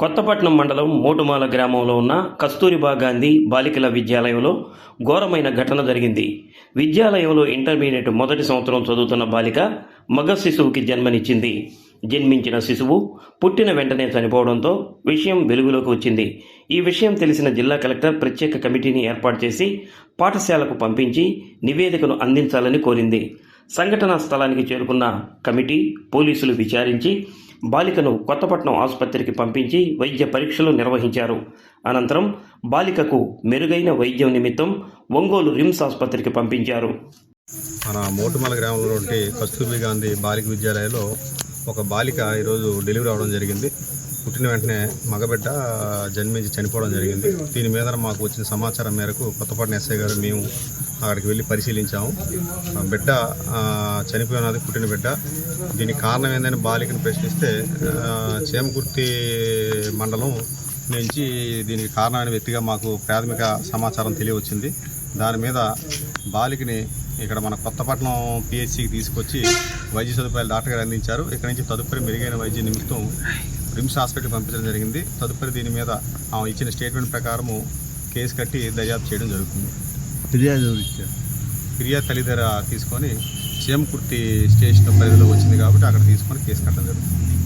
కొత్తపట్నం మండలం మోటుమాల గ్రామంలో ఉన్న కస్తూరిబా గాంధీ బాలికల విద్యాలయంలో ఘోరమైన ఘటన జరిగింది. విద్యాలయంలో ఇంటర్మీడియట్ మొదటి సంవత్సరం చదువుతున్న బాలిక మగ శిశువుకి జన్మనిచ్చింది. జన్మించిన శిశువు పుట్టిన వెంటనే చనిపోవడంతో విషయం వెలుగులోకి వచ్చింది. ఈ విషయం తెలిసిన జిల్లా కలెక్టర్ ప్రత్యేక కమిటీని ఏర్పాటు చేసి పాఠశాలకు పంపించి నివేదికను అందించాలని కోరింది. సంఘటనా స్థలానికి చేరుకున్న కమిటీ పోలీసులు విచారించి బాలికను కొత్తపట్నం ఆసుపత్రికి పంపించి వైద్య పరీక్షలు నిర్వహించారు. అనంతరం బాలికకు మెరుగైన వైద్యం నిమిత్తం ఒంగోలు రిమ్స్ ఆసుపత్రికి పంపించారు. మన మోటుమల గ్రామంలో ఉంటే గాంధీ బాలిక విద్యాలయంలో ఒక బాలిక ఈరోజు డెలివరీ అవ్వడం జరిగింది. పుట్టిన వెంటనే మగబిడ్డ జన్మించి చనిపోవడం జరిగింది. దీని మీద మాకు వచ్చిన సమాచారం మేరకు కొత్తపట్నం ఎస్ఐ గారు మేము అక్కడికి వెళ్ళి పరిశీలించాము. బిడ్డ చనిపోయినది పుట్టిన బిడ్డ. దీనికి కారణం ఏందని బాలికను ప్రశ్నిస్తే చేమకుర్తి మండలం నుంచి దీనికి కారణమైన వ్యక్తిగా మాకు ప్రాథమిక సమాచారం తెలియవచ్చింది. దాని మీద బాలికని ఇక్కడ మన కొత్తపట్నం పిహెచ్సికి తీసుకొచ్చి వైద్య సదుపాయాలు డాక్టర్ గారు అందించారు. ఇక్కడ నుంచి తదుపరి మెరుగైన వైద్య నిమిత్తం రిమ్స్ హాస్పిటల్ పంపించడం జరిగింది. తదుపరి దీని మీద ఆమె ఇచ్చిన స్టేట్మెంట్ ప్రకారము కేసు కట్టి దర్యాప్తు చేయడం జరుగుతుంది. ఫిర్యాదు ఫిర్యాదు తల్లిదండ్రుల తీసుకొని చేమకుర్తి స్టేషన్ పరిధిలో వచ్చింది కాబట్టి అక్కడ తీసుకొని కేసు కట్టడం జరుగుతుంది.